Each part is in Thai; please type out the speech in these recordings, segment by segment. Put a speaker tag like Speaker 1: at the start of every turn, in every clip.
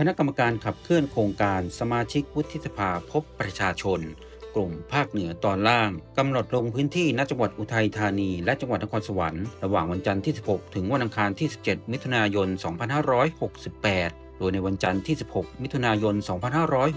Speaker 1: คณะกรรมการขับเคลื่อนโครงการสมาชิกวุฒิสภาพบประชาชน กลุ่มภาคเหนือตอนล่างกำหนดลงพื้นที่ณจังหวัดอุทัยธานี และจังหวัดนครสวรรค์ระหว่างวันจันทร์ที่ 16 ถึงวันอังคารที่ 17 มิถุนายน 2568 โดยในวันจันทร์ที่ 16 มิถุนายน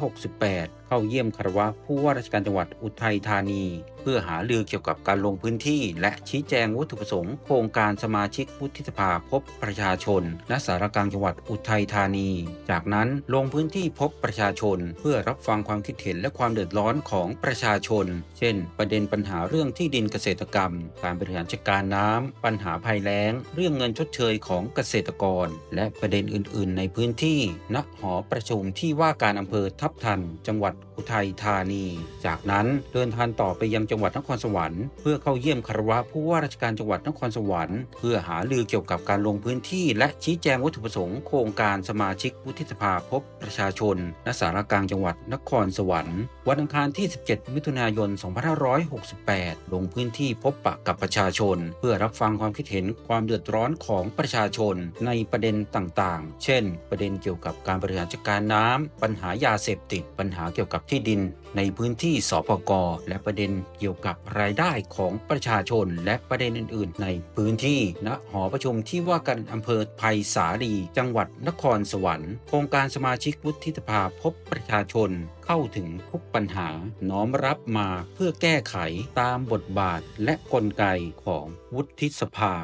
Speaker 1: 2568 เข้าเยี่ยมคารวะผู้ว่าราชการจังหวัดอุทัยธานี เพื่อหารือเกี่ยวกับการลงพื้นที่ และชี้แจงวัตถุประสงค์ โครงการสมาชิกวุฒิสภาพบประชาชน ณสารกลางจังหวัดอุทัยธานี จากนั้นลงพื้นที่พบประชาชน เพื่อรับฟังความคิดเห็นและความเดือดร้อนของประชาชน เช่น ประเด็นปัญหาเรื่องที่ดินเกษตรกรรม การบริหารจัดการน้ำปัญหาภัยแล้ง เรื่องเงินชดเชยของเกษตรกร และประเด็นอื่น ๆ ในพื้นที่ณหอประชุมที่ว่าการอำเภอทับทัน จังหวัดอุทัยธานี จากนั้นเดินทางต่อไปยังจังหวัดนครสวรรค์เพื่อเข้าเยี่ยมคารวะผู้ว่าราชการจังหวัดนครสวรรค์เพื่อหารือเกี่ยวกับการลงพื้นที่ และชี้แจงวัตถุประสงค์โครงการสมาชิกวุฒิสภาพบประชาชนณสารกลางจังหวัดนครสวรรค์ วันอังคารที่ 17 มิถุนายน 2568 ลงพื้นที่พบปะกับประชาชน เพื่อรับฟังความคิดเห็นความเดือดร้อนของประชาชน ในประเด็นต่างๆ เช่น ประเด็นเกี่ยวกับการบริหารจัดการน้ำปัญหายาเสพติด ปัญหาเกี่ยวกับที่ดิน ในพื้นที่สปกและประเด็นเกี่ยวกับรายได้ของประชาชน และประเด็นอื่น ๆ ในพื้นที่ณหอประชุมที่ว่าการอำเภอไผ่สาลี จังหวัดนครสวรรค์โครงการสมาชิกวุฒิสภาพบประชาชนเข้าถึงทุกปัญหา น้อมรับมาเพื่อแก้ไขตามบทบาทและกลไกของวุฒิสภา